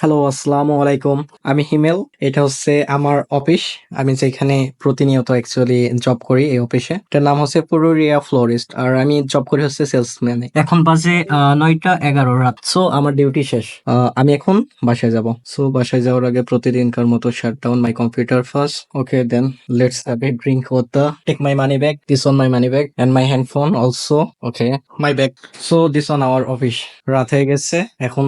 Hello আসসালামু আলাইকুম আমি হিমেল, এটা হচ্ছে আমার অফিস। আমি যেখানে প্রতিনিয়ত অ্যাকচুয়ালি জব করি এই অফিসে। এটার নাম হচ্ছে পুরুলিয়া ফ্লোরিস্ট আর আমি জব করি হচ্ছে সেলসম্যানে এখন বাজে নয়টা এগারো রাত সো আমার ডিউটি শেষ। আমি এখন বাসায় যাব। সো বাসায় যাওয়ার আগে প্রতিদিনকার মতো shut down my computer first okay then let's have a drink water take my money bag this on my money bag and my handphone also okay my bag so this on our office রাত হয়ে গেছে। এখন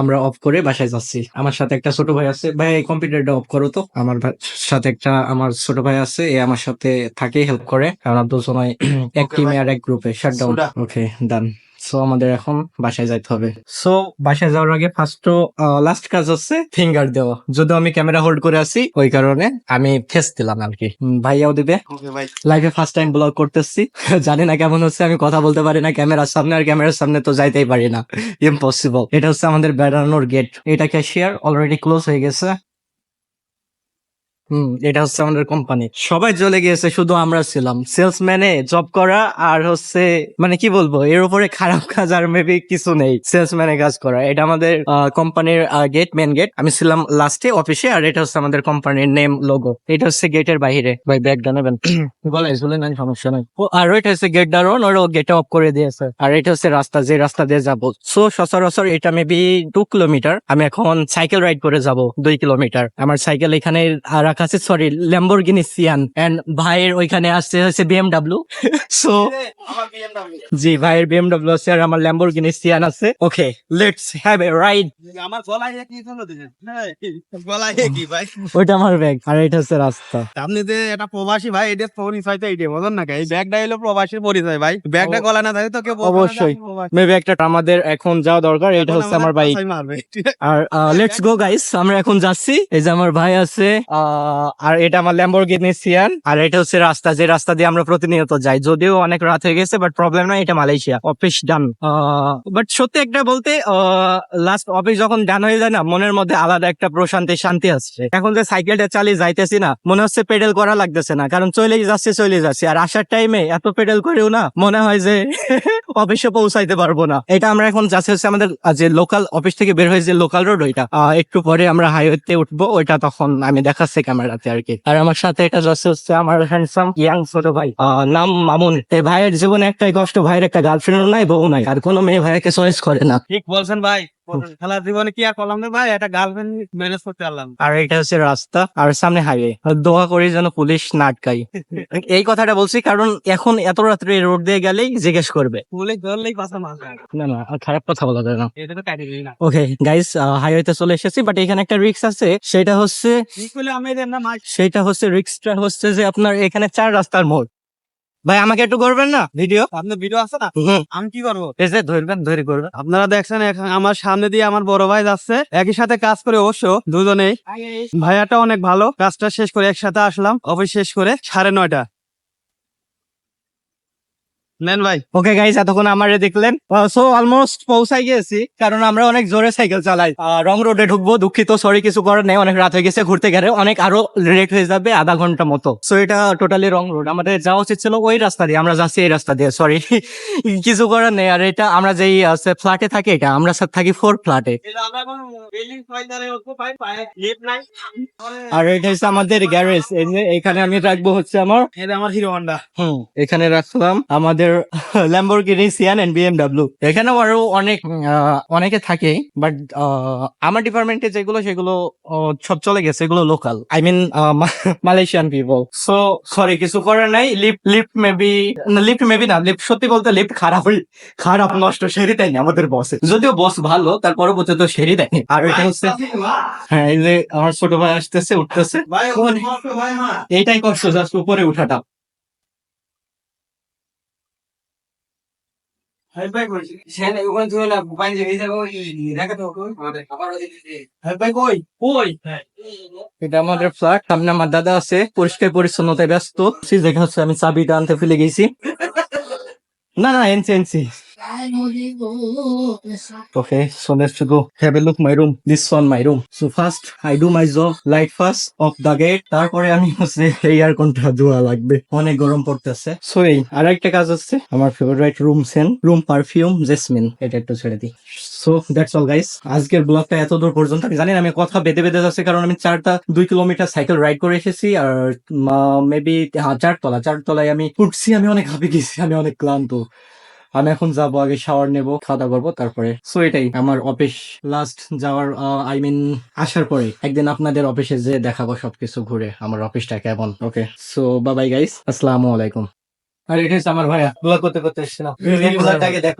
আমরা of করে বাসায় যাচ্ছি। আমার সাথে একটা ছোট ভাই আছে। ভাই এই কম্পিউটারটা অফ করো তো। আমার ভাই- সাথে একটা আমার ছোট ভাই আছে। এ আমার সাথে থাকে হেল্প করে। কারণ আপনার দুজনই এক টিমে আর এক গ্রুপে শাটডাউন। ওকে ডান সো আমাদের এখন বাসায় যাইতে হবে। সো বাসায় যাওয়ার আগে ফার্স্ট লাস্ট কাজ হচ্ছে ফিঙ্গার দেওয়া। যদিও আমি ক্যামেরা হোল্ড করে আছি ওই কারণে আমি ফেস দিলাম আর কি। ভাইয়াও দিবে লাইফে ফার্স্ট টাইম ব্লগ করতেছি। জানি না কেমন হচ্ছে আমি কথা বলতে পারি না ক্যামেরার সামনে আর ক্যামেরার সামনে তো যাইতেই পারি না। ইম্পসিবল এটা হচ্ছে আমাদের বেড়ানোর গেট এটা ক্যাশিয়ার অলরেডি ক্লোজ হয়ে গেছে। হুম এটা হচ্ছে আমাদের কোম্পানি সবাই চলে গিয়েছে শুধু আমরা ছিলাম। সেলসম্যানে জব করা আর হচ্ছে মানে কি বলব এর উপরে খারাপ কাজ আর মেবি কিছু নেই। সেলসম্যানে কাজ করা এটা আমাদের কোম্পানির গেট মেন গেট আমি ছিলাম লাস্টে অফিসে আর এটা হচ্ছে আমাদের কোম্পানির নেম লোগো এটা হচ্ছে গেটের বাইরে ভাই ব্যাগটা নেবেন বলাই চলে নাই সমস্যা নাই। ও আর ওইটা হচ্ছে গেট ডারন ওর গেট অফ করে দিয়েছে। আর এটা হচ্ছে রাস্তা যে রাস্তা দিয়ে যাব। সো সচরাচর এটা মেবি টু কিলোমিটার আমি এখন সাইকেল রাইড করে যাব দুই কিলোমিটার আমার সাইকেল এখানে রাখা সরি ল্যাম্বরগিনি সিয়ান এন্ড ভাইয়ের ওইখানে আসছে হচ্ছে বিএমডাব্লিউ সো জি ভাইয়ের বিএমডাব্লিউ আছে আর আমার ল্যাম্বরগিনি সিয়ান আছে। Okay let's have a ride আমার গলায় কি গলায় কি ভাই। ওইটা আমার ব্যাগ আর এটা হচ্ছে রাস্তা। আপনি যে এটা প্রবাসী ভাই এটা পরিচয় তো এইটাই বুঝলেন না? এই ব্যাগটা হলো প্রবাসীর পরিচয় ভাই। ব্যাগটা গলা না থাকে তো কেউ অবশ্যই। মেবি একটা আমাদের এখন যাওয়া দরকার এটা হচ্ছে আমার বাইক আর লেটস গো গাইস আমরা এখন যাচ্ছি। এই যে আমার ভাই আছে আহ, আর এটা আমার ল্যাম্বরগিনি সিয়ান আর এটা হচ্ছে রাস্তা, যে রাস্তা দিয়ে আমরা প্রতিনিয়ত যাই। যদিও অনেক রাত হয়ে গেছে বাট প্রবলেম নাই, এটা মালয়েশিয়া। অফিস ডান বাট সত্যি একটা বলতে লাস্ট অফিস যখন ডান হয়ে যায় না, মনের মধ্যে আলাদা একটা প্রশান্তি, শান্তি আসছে। এখন যে সাইকেলটা চালিয়ে যাইতেছি না, মনে হচ্ছে পেডেল করা লাগতেছে না, কারণ চলে যাচ্ছে চলে যাচ্ছে। আর আসার টাইমে এত পেডেল করেও না, মনে হয় যে অফিসে পৌঁছাইতে পারব না। এটা আমরা এখন যাচ্ছে হচ্ছে আমাদের যে লোকাল অফিস থেকে বের হয়ে যে লোকাল রোড ওইটা। একটু পরে আমরা হাইওয়েতে উঠবো, ওইটা তখন আমি দেখাচ্ছি ক্যামেরাতে আর কি। আর আমার সাথে এটা যাচ্ছে হচ্ছে আমার হ্যান্ডসাম ইয়াং ছোট ভাই। নাম মামুন। এই ভাইয়ের জীবনে একটাই কষ্ট, ভাইয়ের একটা গার্লফ্রেন্ডও নাই, বউ নাই। আর কোনো মেয়ে ভাইয়াকে চয়েস করে না। ঠিক বলছেন ভাই। খেলার জীবনে কি আর করলাম না ভাই? একটা গার্লফ্রেন্ড ম্যানেজ করতে পারলাম। আর এটা হচ্ছে রাস্তা আর সামনে হাইওয়ে দোয়া করি যেন পুলিশ না আটকাই এই কথাটা বলছি কারণ এখন এত রাত্রে রোড দিয়ে গেলেই জিজ্ঞেস করবে। পুলিশ ধরলেই পাশা মাছ না না খারাপ কথা বলা যায় না। এটা তো কাটি না। ওকে গাইস হাইওয়েতে চলে এসেছি বাট এখানে একটা রিক্স আছে। সেটা হচ্ছে সেটা হচ্ছে রিক্সটা হচ্ছে যে আপনার এখানে চার রাস্তার মোড়। ভাই আমাকে একটু করবেন না? ভিডিও? আপনার ভিডিও আছে না? আমি কি করব? ধরবেন ধরে করবেন। আপনারা দেখছেন আমার সামনে দিয়ে আমার বড় ভাই যাচ্ছে। একই সাথে কাজ করে অবশ্য দুজনেই। ভাইয়াটা অনেক ভালো। কাজটা শেষ করে একসাথে আসলাম অফিস শেষ করে সাড়ে নয়টা। নেন ভাই। ওকে গাইস এতক্ষণ আমারে দেখলেন। সো অলমোস্ট পৌঁছাই গেছি কারণ আমরা অনেক জোরে সাইকেল চালাই। রং রোডে ঢুকবো দুঃখিত সরি কিছু করার নেই অনেক রাত হয়ে গেছে ঘুরতে গেলে অনেক আরও লেট হয়ে যাবে আধা ঘণ্টা মতো। সো এটা টোটালি রং রোড আমাদের যাওয়া উচিত ছিল ওই রাস্তা দিয়ে আমরা যাচ্ছি এই রাস্তা দিয়ে সরি কিছু করার নেই আর এটা আমরা যেই ফ্ল্যাটে থাকি এটা আমরা সব থাকি ফোর ফ্ল্যাটে আর এটা হচ্ছে আমাদের গ্যারেজ এই যে এখানে আমি রাখব হচ্ছে আমার আমার হিরো হন্ডা হুম এখানে রাখলাম আমাদের ল্যাম্বরগিনি সিয়ান এন্ড বিএমডব্লিউ এখানেও আরও অনেক অনেকে থাকে বাট আমার ডিপার্টমেন্টে যেগুলো সেগুলো সব চলে গেছে এগুলো local I mean Malaysian people so sorry কিছু করার নাই। Lift lift maybe lift maybe না লিফট সত্যি বলতে লিফট খারাপ খারাপ নষ্ট সেরি দেয়নি আমাদের বসে যদিও বস ভালো তার পরবর্তী তো সেরি দেয়নি। আর এটা হচ্ছে হ্যাঁ এই যে আমার ছোট ভাই আসতেছে উঠতেছে। হ্যাঁ। এইটাই কষ্ট জাস্ট উপরে উঠাটা। ভাই ভাই কই সেনে ওখান না পাইন যে ভিজা কই দেখা তো আমাদের আবার ভাই ভাই কই? কই? এটা আমাদের ফ্ল্যাট সামনে আমার দাদা আছে পরিষ্কার পরিচ্ছন্নতায় ব্যস্ত। দেখা হচ্ছে আমি চাবিটা আনতে ফেলে গেছি। না না NC NC. Okay, so let's go. Have a look my room. This one my room. So first I do my job, light first off the gate. তারপরে আমি হচ্ছে এয়ার কোনটা ধোয়া লাগবে। অনেক গরম পড়তেছে। সো এই আর একটা কাজ হচ্ছে আমার favourite room scent room perfume jasmine এটা একটু ছেড়ে দিই। সো দ্যাটস অল গাইস আজকের ব্লগটা এত দূর পর্যন্ত আমি জানি আমি কথা বেঁধে বেঁধে যাচ্ছে কারণ আমি চারটা দুই কিলোমিটার সাইকেল রাইড করে এসেছি আর মেবি হ্যাঁ চারতলা চারতলায় আমি উঠছি আমি অনেক হাঁপে গেছি আমি অনেক ক্লান্ত। আমি এখন যাব আগে শাওয়ার নেব খাওয়া দাওয়া করব তারপরে। সো এটাই আমার অফিস লাস্ট যাওয়ার আই মিন আসার পরে। একদিন আপনাদের অফিসে যে দেখাবো সবকিছু ঘুরে আমার অফিসটা কেমন? ওকে সো বাবাই গাইস আসসালামু আলাইকুম। আর এটা আমার ভাইয়া। ব্লগ করতে করতে এসেছিলাম। দেখো।